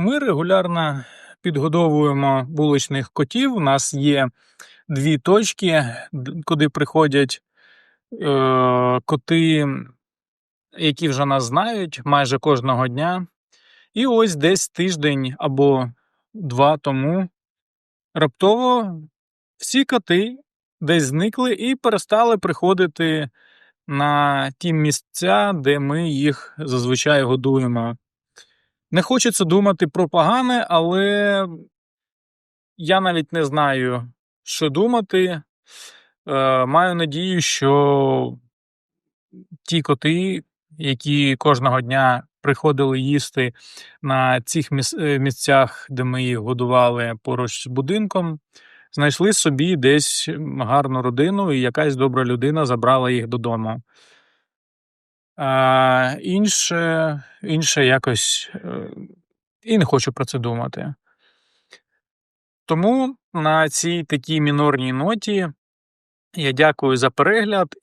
Ми регулярно підгодовуємо вуличних котів. У нас є дві точки, куди приходять е, коти, які вже нас знають майже кожного дня. І ось десь тиждень або два тому раптово всі коти десь зникли і перестали приходити на ті місця, де ми їх зазвичай годуємо. Не хочеться думати про погане, але я навіть не знаю, що думати. Е, маю надію, що ті коти, які кожного дня приходили їсти на цих е, місцях, де ми їх годували поруч з будинком, знайшли собі десь гарну родину, і якась добра людина забрала їх додому. Інше, інше якось е, і не хочу про це думати. Тому на цій такій мінорній ноті я дякую за перегляд